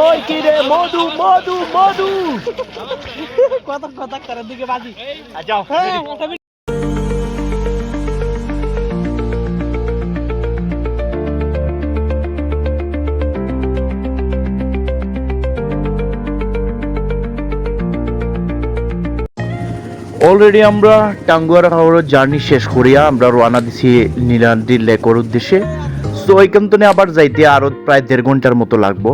ওই কি রে? মধু মধু মধু। কত কথা করার দিকে বাজি। যাও অলরেডি আমরা টাঙ্গুয়ার হাওড়ের জার্নি শেষ করিয়া আমরা রওনা দিছি নীলাদ্রি লেকর উদ্দেশ্যে। সো থেকে আবার যাইতে আরও প্রায় দেড় ঘণ্টার মতো লাগবো।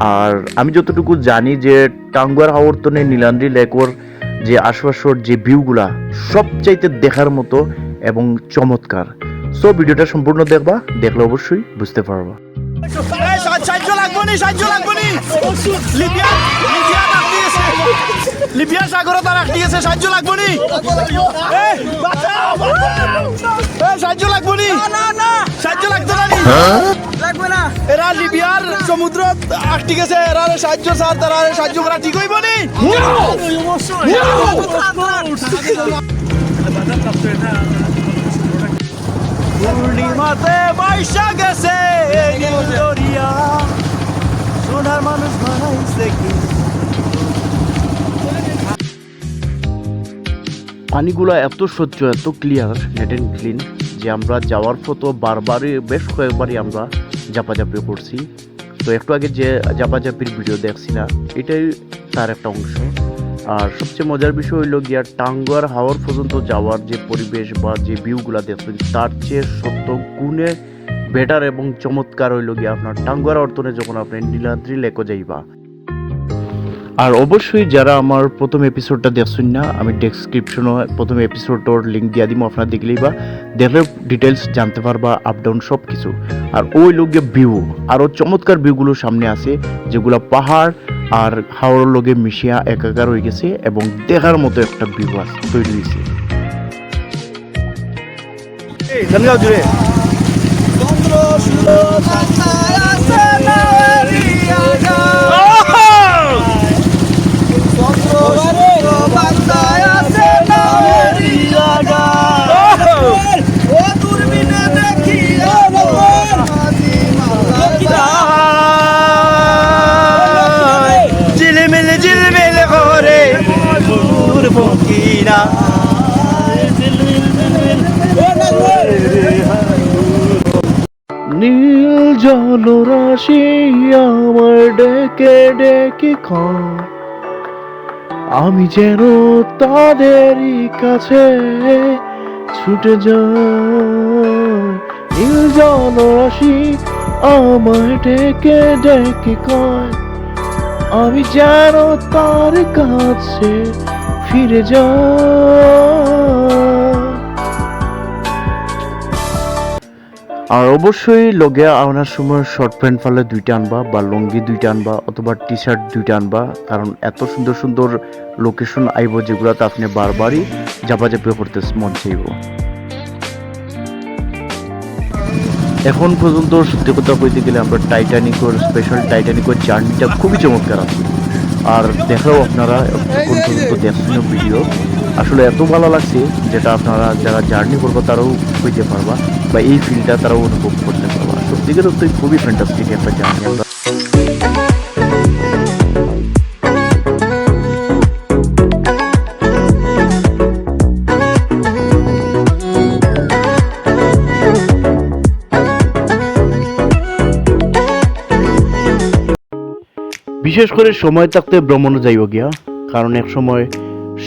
আর আমি যতটুকু জানি যে টাঙ্গুয়ার আবর্তনে নীলান্দ্রি লেকর যে আশপাশের যে ভিউগুলা সবচাইতে দেখার মতো এবং চমৎকার। সো ভিডিওটা সম্পূর্ণ দেখবা, দেখলে অবশ্যই বুঝতে পারবা। সাহায্য লাগবো সাহায্য লাগবো লিবিয়া সাগরে তার ডাক সাহায্য লাগবো নি? সাহায্য লাগবো নি? সাহায্য লাগতো না নি? এরা লিবিয়ার সমুদ্র আটকে গেছে এরা সাহায্য স্যার তারা সাহায্য করা ঠিক হইব নি? পূর্ণিমাতে বাইশা গেছে সোনার মানুষ বানাইছে কি? পানিগুলো এত স্বচ্ছ, এত ক্লিয়ার নেট অ্যান্ড ক্লিন যে আমরা যাওয়ার ফটো বারবারই, বেশ কয়েকবারই আমরা জাপাজাপি করছি। তো একটু আগে যে জাপাজাপির ভিডিও দেখছি না, এটাই তার একটা অংশ। আর সবচেয়ে মজার বিষয় হইল গিয়া, টাঙ্গুয়ার হাওয়ার পর্যন্ত যাওয়ার যে পরিবেশ বা যে ভিউগুলা দেখছেন, তার চেয়ে সত্য গুণে বেটার এবং চমৎকার হইল গিয়া আপনার টাঙ্গুয়ার অর্থনে যখন আপনি নীলাদ্রি লেকো যাইবা। আর অবশ্যই যারা আমার প্রথম এপিসোডটা দেখছেন না, আমি ডেসক্রিপশনে প্রথম এপিসোডটার লিঙ্ক দিয়ে দিব, আপনারা দেখলেই বা দেখলে ডিটেলস জানতে পারবা আপ ডাউন সব কিছু আর ওই লোকে ভিউ আরও চমৎকার ভিউগুলো সামনে আছে, যেগুলো পাহাড় আর হাওড়ার লগে মিশিয়া একাকার হয়ে গেছে এবং দেখার মতো একটা ভিউ আছে, তৈরি হয়েছে। ফকিরা নীল জলরাশি আমার ডেকে ডেকে খায়। আমি যেন তাদেরই কাছে ছুটে যাই। নীল জলরাশি আমার ডেকে ডেকে কয় আমি যেন তার কাছে ফিরে যাই আর অবশ্যই লগে আনার সময় শর্ট প্যান্ট ফালে দুইটা আনবা বা লঙ্গি দুইটা আনবা অথবা টি শার্ট দুইটা আনবা, কারণ এত সুন্দর সুন্দর লোকেশন আইব যেগুলোতে আপনি বারবারই জাপাজাপি করতে মন চাইব। এখন পর্যন্ত সত্যি কথা বলতে গেলে আমরা টাইটানিকর স্পেশাল টাইটানিকর জার্নিটা খুবই চমৎকার আছে। আর দেখাও আপনারা কোন পর্যন্ত দেখছেন ভিডিও। আসলে এত ভালো লাগছে যেটা আপনারা যারা জার্নি করব তারাও বুঝতে পারবা বা এই ফিলটা তারাও অনুভব করতে পারবা। সত্যিকার তো খুবই ফ্যান্টাস্টিক একটা জার্নি আমরা বিশেষ করে সময় থাকতে ভ্রমণে যাইব গিয়া। কারণ এক সময়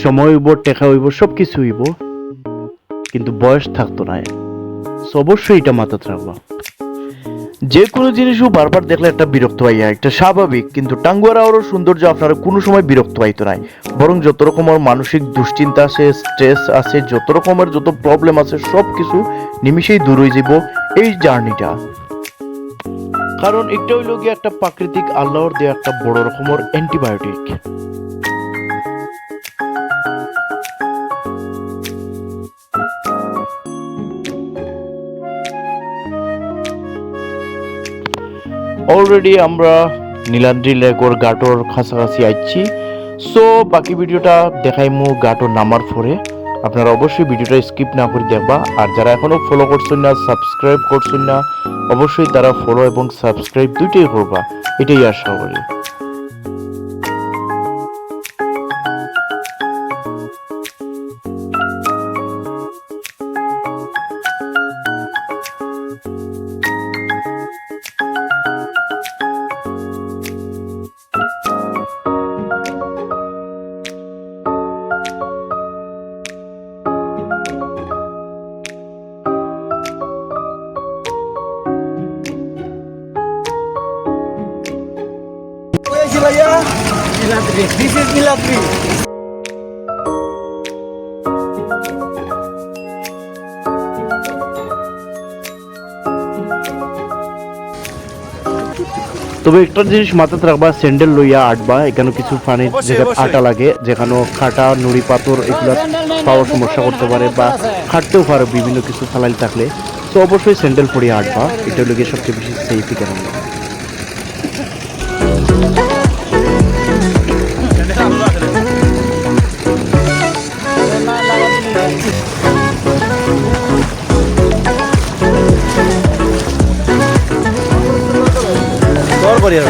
সময় হইব, টেকা হইব সব কিছু হইব। কিন্তু বয়স থাকতো না অবশ্যই এটা মাথাতে রাখবা। যে কোনো জিনিসও বারবার দেখলে একটা বিরক্ত পাইয়া একটা স্বাভাবিক, কিন্তু টাঙ্গুয়ার আরও সৌন্দর্য আপনারা কোনো সময় বিরক্ত পাইতো নাই বরং যত রকমের মানসিক দুশ্চিন্তা আছে স্ট্রেস আছে, যত রকমের যত প্রবলেম আছে সব কিছু নিমিশেই দূর হয়ে যাব এই জার্নিটা কারণ এটা হইল গিয়ে একটা প্রাকৃতিক আল্লাহর দেয়া একটা বড় রকমের অ্যান্টিবায়োটিক অলরেডি আমরা নীলাদ্রি লেকর গাটোর কাছাকাছি আইছি। সো বাকি ভিডিওটা দেখাইমু গাটো নামার পরে আপনারা অবশ্যই ভিডিওটা স্কিপ না করে দেখবা। আর যারা এখনও ফলো করছেন না সাবস্ক্রাইব করছেন না, অবশ্যই তারা ফলো এবং সাবস্ক্রাইব দুইটাই করবা। এটাই আশা করি। ইজ নীলাদ্রি তবে একটা জিনিস মাথাতে রাখবা স্যান্ডেল লইয়া আটবা এখানে কিছু অবশ্যই, যেখানে আটা লাগে যেখানে খাটা নুড়ি পাথর এগুলো পাওয়ার সমস্যা করতে পারে বা খাটতেও পারে বিভিন্ন কিছু ফালাইল থাকলে। তো অবশ্যই স্যান্ডেল পরিয়ে আটবা এটা লোকের সবচেয়ে বেশি সেফ কেন? করি আর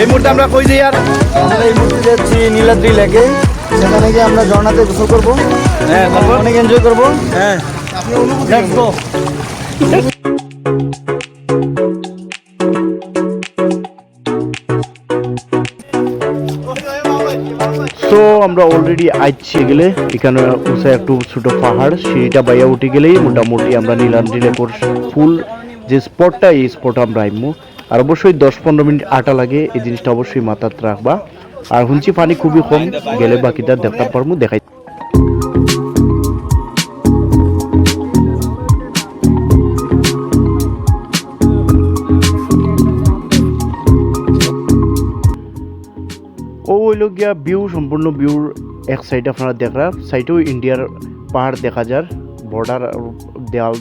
এই মুহূর্তে আমরা কই যাই আর? আমরা এই মুহূর্তে যাচ্ছি নীলাদ্রি লেকে। সেখানে গিয়ে আমরা ঝর্ণাতে গোসল করব। হ্যাঁ তারপর? অনেক এনজয় করব। হ্যাঁ। তো আমরা অলরেডি আইছি গেলে এখানে উঁচা একটু ছোট পাহাড় সিঁড়িটা বাইয়া উঠে গেলেই মোটামুটি আমরা নীলান্দ্রি লেকর ফুল যে স্পটটা এই স্পট আমরা আইমু। আর অবশ্যই দশ পনেরো মিনিট আটা লাগে, এই জিনিসটা অবশ্যই মাথাত রাখবা আর হুঁচি পানি খুবই কম, গেলে বাকিটা দেখতে পারব দেখাই ও গিয়া ভিউ সম্পূর্ণ ভিউর এক সাইড আপনারা দেখা সাইডেও ইন্ডিয়ার পাহাড় দেখা যার বর্ডার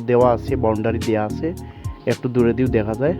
দেওয়া আছে বাউন্ডারি দেওয়া আছে। একটু দূরে দিয়েও দেখা যায়।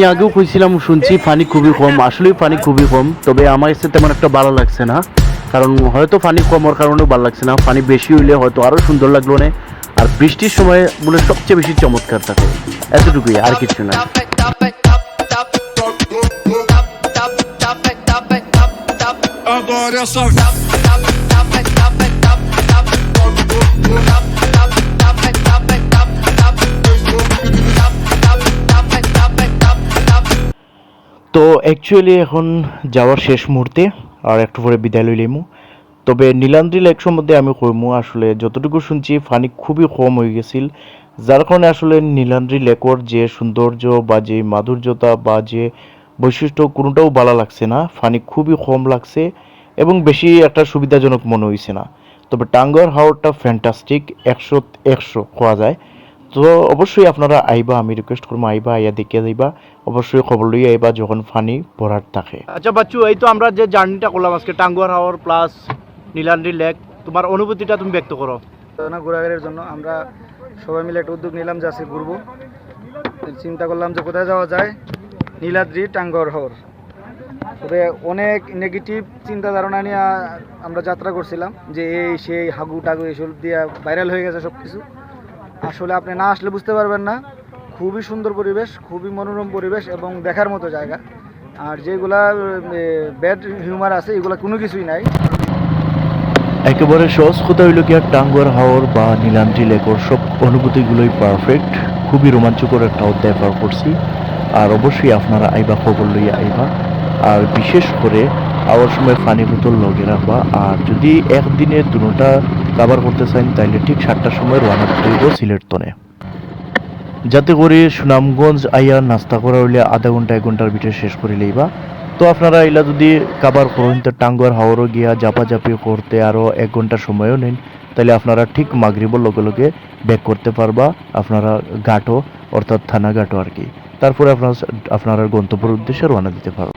আমি আগেও কইছিলাম, শুনছি পানি খুবই কম, আসলেই পানি খুবই কম, তবে আমার কাছে তেমন একটা ভালো লাগছে না। কারণ হয়তো পানি কমার কারণেও ভালো লাগছে না পানি বেশি হইলে হয়তো আরও সুন্দর লাগল না। আর বৃষ্টির সময় বলে সবচেয়ে বেশি চমৎকার থাকে। এতটুকুই, আর কিছু না। Agora é só তো অ্যাকচুয়ালি এখন যাওয়ার শেষ মুহূর্তে, আর একটু পরে বিদায় লইলিমু তবে নীলান্দ্রি লেক সম্বন্ধে আমি কইমু, আসলে যতটুকু শুনছি ফানি খুবই কম হয়ে গেছিল। যার কারণে আসলে নীলান্দ্রি লেকর যে সৌন্দর্য বা যে মাধুর্যতা বা যে বৈশিষ্ট্য, কোনোটাও ভালো লাগছে না। ফানি খুবই কম লাগছে এবং বেশি একটা সুবিধাজনক মনে হয়েছে না। তবে টাঙ্গর হাওরটা ফ্যান্টাস্টিক একশো একশো কোয়া যায়। তো অবশ্যই আপনারা আইবা আমি রিকোয়েস্ট করব আইবা আইয়া দেখিয়া যাইবা। অবশ্যই খবর লইয়া আইবা যখন ফানি ভরার থাকে আচ্ছা বাচ্চু এই তো আমরা যে জার্নিটা করলাম আজকে টাঙ্গুয়ার হাওয়ার প্লাস নীলান্দ্রি লেক তোমার অনুভূতিটা তুমি ব্যক্ত করো। ঘোরাঘুরির জন্য আমরা সবাই মিলে একটা উদ্যোগ নিলাম যে আজকে ঘুরবো। চিন্তা করলাম যে কোথায় যাওয়া যায়? নীলাদ্রি টাঙ্গর হর তবে অনেক নেগেটিভ চিন্তা ধারণা নিয়ে আমরা যাত্রা করছিলাম যে এই সেই হাগু টাগু এসব দিয়ে ভাইরাল হয়ে গেছে সব কিছু আসলে আপনি না আসলে বুঝতে পারবেন না। খুবই সুন্দর পরিবেশ, খুবই মনোরম পরিবেশ এবং দেখার মতো জায়গা। আর যেগুলা ব্যাড হিউমার আছে, এগুলো কোনো কিছুই নাই। একেবারে সহজ কথা হইল কি, আর টাঙ্গুয়ার হাওর বা নীলান্দ্রি লেকর সব অনুভূতিগুলোই পারফেক্ট খুবই রোমাঞ্চকর একটা অধ্যায় পার করছি। আর অবশ্যই আপনারা আইবা খবর লইয়া আইবা। আর বিশেষ করে আওয়ার সময় পানি বোতল লগে রাখবা। আর যদি একদিনে দুটা কাবার করতে চান, তাইলে ঠিক সাতটার সময় রওনা দিতে সিলেট তনে। যাতে করে সুনামগঞ্জ আইয়া নাস্তা করা হইলে আধা ঘণ্টা, এক ঘণ্টার ভিতরে শেষ করে লইবা। তো আপনারা এলা যদি কাবার করেন, তো টাঙ্গুয়ার হাওরও গিয়া জাপাজাপি করতে আরও এক ঘণ্টা সময়ও নেন। তাহলে আপনারা ঠিক মাগরিবর লগে লগে ব্যাক করতে পারবা, আপনারা ঘাটও, অর্থাৎ থানা ঘাটও আর কি। তারপরে আপনার, আপনারা গন্তব্যের উদ্দেশ্যে রওনা দিতে পারো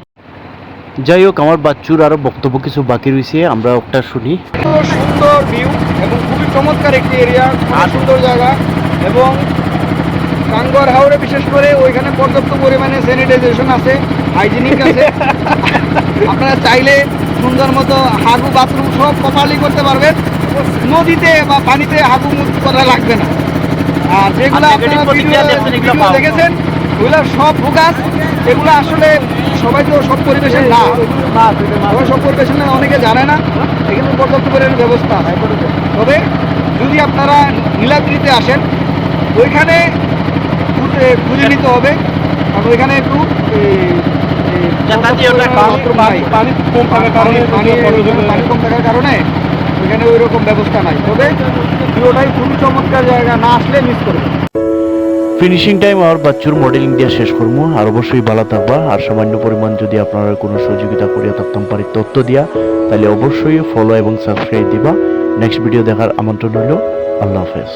যাই হোক আমার বাচ্চুর আরও বক্তব্য কিছু বাকি রয়েছে আমরা ওটা শুনি। সুন্দর ভিউ এবং খুবই চমৎকার একটি এরিয়া খুব সুন্দর জায়গা এবং টাঙ্গর হাওড়ে বিশেষ করে ওইখানে পর্যাপ্ত পরিমাণে স্যানিটাইজেশন আছে হাইজিনিক আছে। আপনারা চাইলে সুন্দর মতো হাগু বাথরুম সব প্রপারলি করতে পারবেন। নদীতে বা পানিতে হাগু মুখ করা লাগবে না। আর যেগুলো আর আপনারা দেখছেন, ওগুলো সব ফোকাস এগুলো আসলে সবাই তো সব পরিবেশের না সব পরিবেশের না অনেকে জানে না এখানে পর্যাপ্ত পরিমাণের ব্যবস্থা। তবে যদি আপনারা নীলাদ্রিতে আসেন ওইখানে খুঁজে নিতে হবে কারণ ওইখানে একটু। পানি কম থাকার কারণে পানি কম থাকার কারণে ওইখানে ওই রকম ব্যবস্থা নাই তবে পুরোটাই খুবই চমৎকার জায়গা না আসলে মিস করবে ফিনিশিং টাইম আর বাচ্চুর মডেলিং দিয়ে শেষ করব আর অবশ্যই ভালো থাকবা। আর সামান্য পরিমাণ যদি আপনারা কোনো সহযোগিতা করিয়া থাকতাম পারি তথ্য দিয়া, তাহলে অবশ্যই ফলো এবং সাবস্ক্রাইব দিবা। নেক্সট ভিডিও দেখার আমন্ত্রণ হলো আল্লাহ হাফেজ।